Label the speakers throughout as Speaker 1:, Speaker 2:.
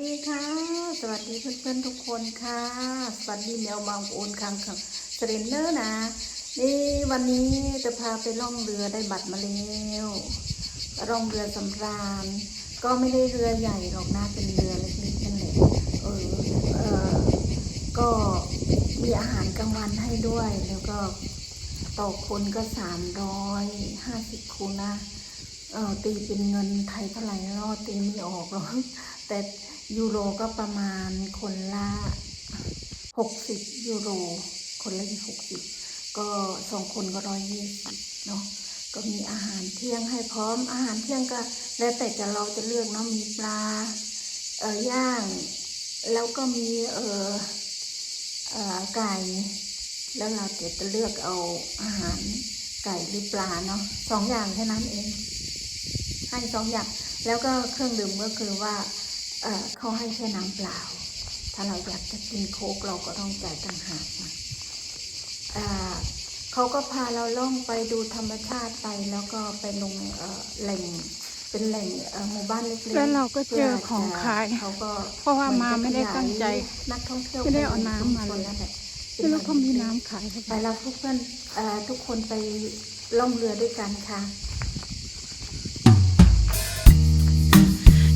Speaker 1: ดีค่ะ สวัสดีเพื่อนๆทุกคนค่ะ สวัสดีแมวบางโอนคังคังเสรนเนอร์นะ นี่วันนี้จะพาไปล่องเรือได้บัตรมาแล้วล่องเรือสำราญ ก็ไม่ได้เรือใหญ่หรอกนะ เป็นเรือเล็กๆนั่นแหละเออเออก็มีอาหารกลางวันให้ด้วย แล้วก็ต่อคนก็สามร้อยห้าสิบคูณนะเออตีเป็นเงินไทยเท่าไหร่เนาะตีไม่ออกหรอกแต่ ยูโรก็ประมาณคนละหกสิบยูโร คนละหกสิบก็สองคนก็ร้อยยี่สิบเนาะก็มีอาหารเที่ยงให้พร้อมอาหารเที่ยงก็แล้วแต่จะเราจะเลือกเนาะมีปลาเอ่อย่างแล้วก็มีเออเออไก่ แล้วเราจะจะเลือกเอาอาหารไก่หรือปลาเนาะสองอย่างแค่นั้นเองให้สองอย่างแล้วก็เครื่องดื่มก็คือว่า เอ่อเขาให้แค่น้ำเปล่า ถ้าเราอยากจะกินโค้กเราก็ต้องจ่ายต่างหากนะอ่าเขาก็พาเราล่องไปดูธรรมชาติไปแล้วก็ไปลงเอ่อแหล่งเป็นแหล่งเอ่อหมู่บ้านเล็กๆ
Speaker 2: แล้วเราก็เจอของขาย
Speaker 1: เขาก็
Speaker 2: เพราะว่ามาไม่ได้ตั้งใจ
Speaker 1: นักท่องเที่ยว
Speaker 2: ไม่ได้เอาน้ำมาเลย
Speaker 1: นั่นแหละ
Speaker 2: ไม่รู้เขามีน้ำขายหรือเป
Speaker 1: ไป
Speaker 2: ล่า
Speaker 1: แล้วทุกเพื่อนเอ่อทุกคนไปล่องเรือด้วยกันค่ะ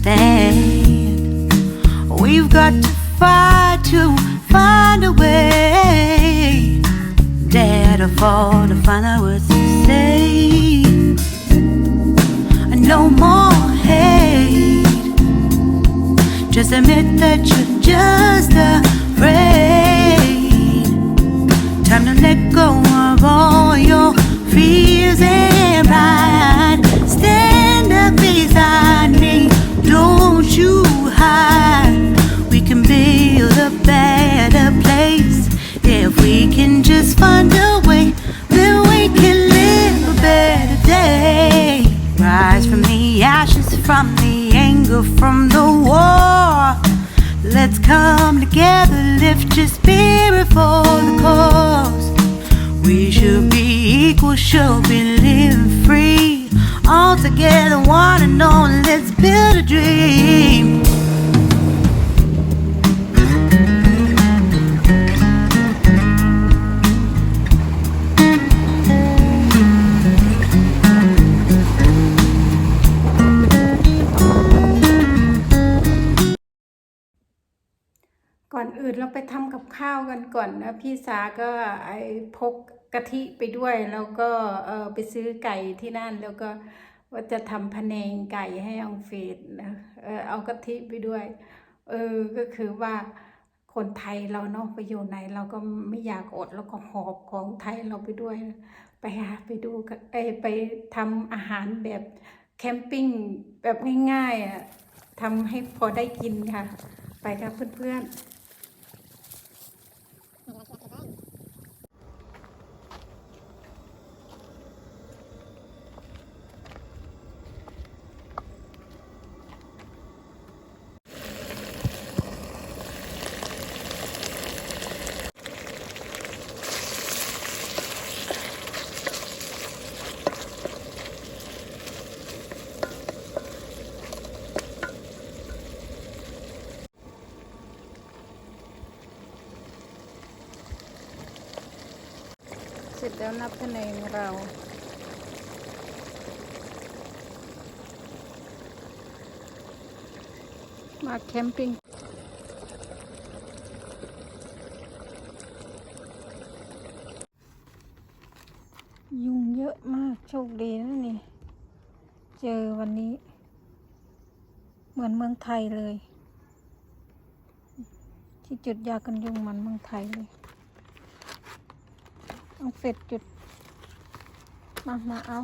Speaker 3: stand. We've got to fight to find a way. Dare to fall to find out what to say. No more hate. Just admit that you're just lift your spirit for the cause. We should be equal, should be living free. All together, one and all, let's build a dream.
Speaker 2: ก่อนอื่นเราไปทำกับข้าวกันก่อนนะพี่สาก็ไอพกกะทิไปด้วย แล้วก็เออไปซื้อไก่ที่นั่น แล้วก็ว่าจะทำพะแนงไก่ให้องเฟดนะเออเอากะทิไปด้วย เออก็คือว่าคนไทยเราเนาะไปอยู่ไหนเราก็ไม่อยากอดแล้วก็หอบของไทยเราไปด้วย ไปหาไปดูกันเอไปทำอาหารแบบแคมปิ้งแบบง่ายๆอะทำให้พอได้กินค่ะ ไปค่ะเพื่อนๆ แล้วนับคะแนนเรา มาแคมปิ้งยุงเยอะมากโชคดีนะนี่ เจอวันนี้ เหมือนเมืองไทยเลย ที่จุดยากันยุงเหมันเมืองไทยเลย เอาเป็ดจุด มา มาเอา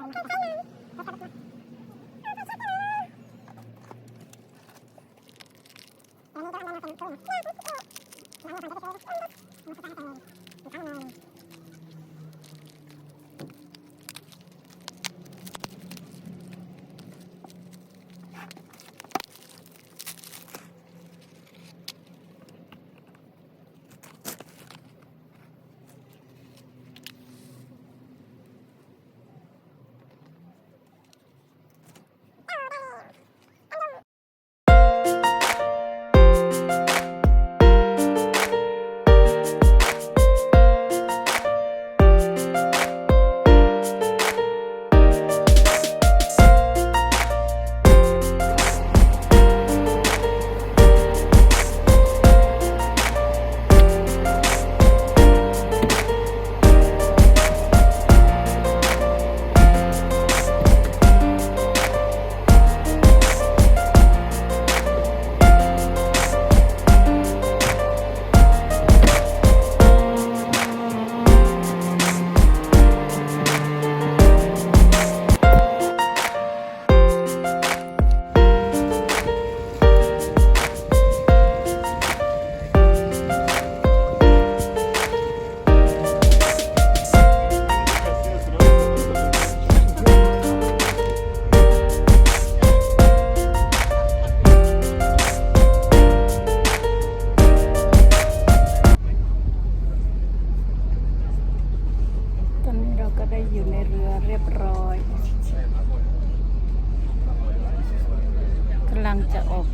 Speaker 2: 何だ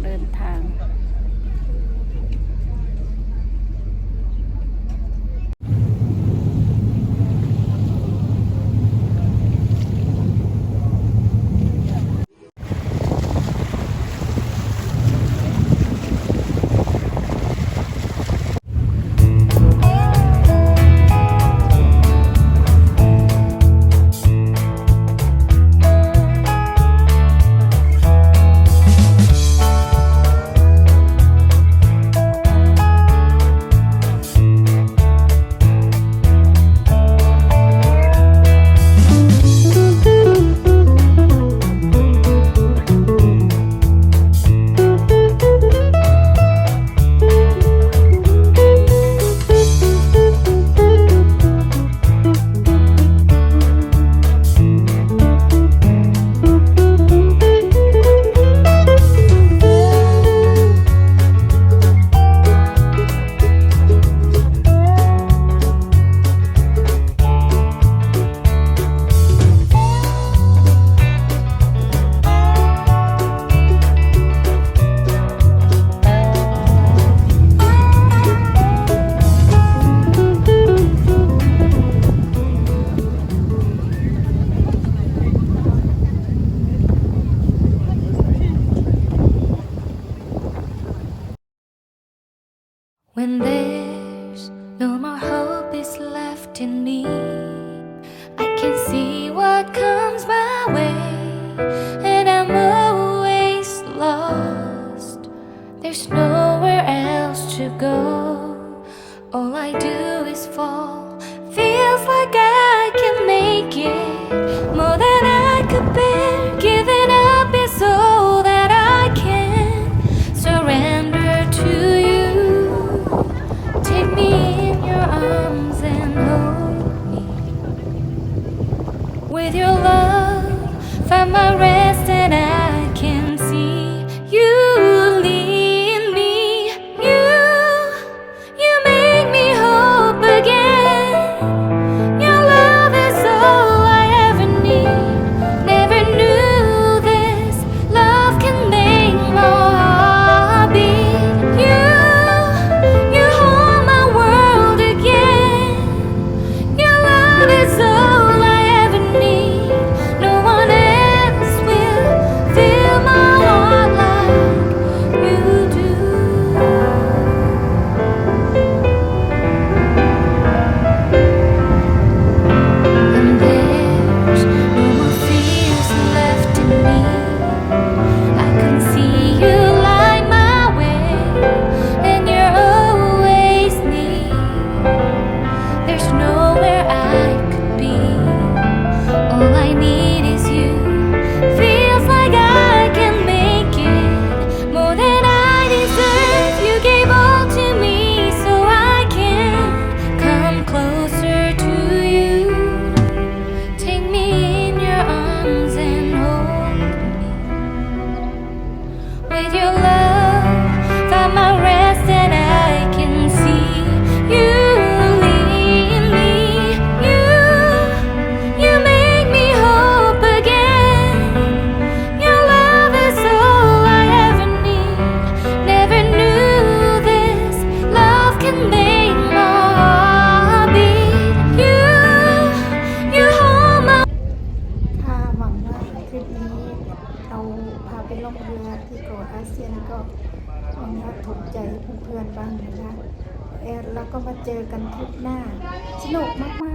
Speaker 2: เดินทาง
Speaker 4: When there's no more hope is left in me, I can see what comes my way, and I'm always lost. There's nowhere else to go, all I do is fall.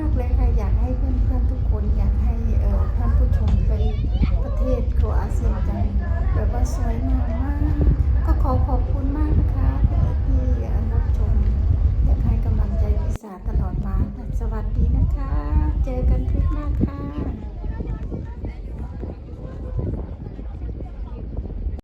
Speaker 4: า
Speaker 1: กเลยค่ะ อยากให้เพื่อนๆทุกคน อยากให้เอ่อท่านผู้ชมไปประเทศโครอาเซียนกันแบบว่าสวยงามมาก ก็ขอขอบคุณมากนะคะที่รับชมอยากให้กำลังใจพิสาตลอดมา สวัสดีนะคะ เจอกันคลิปหน้าค่ะ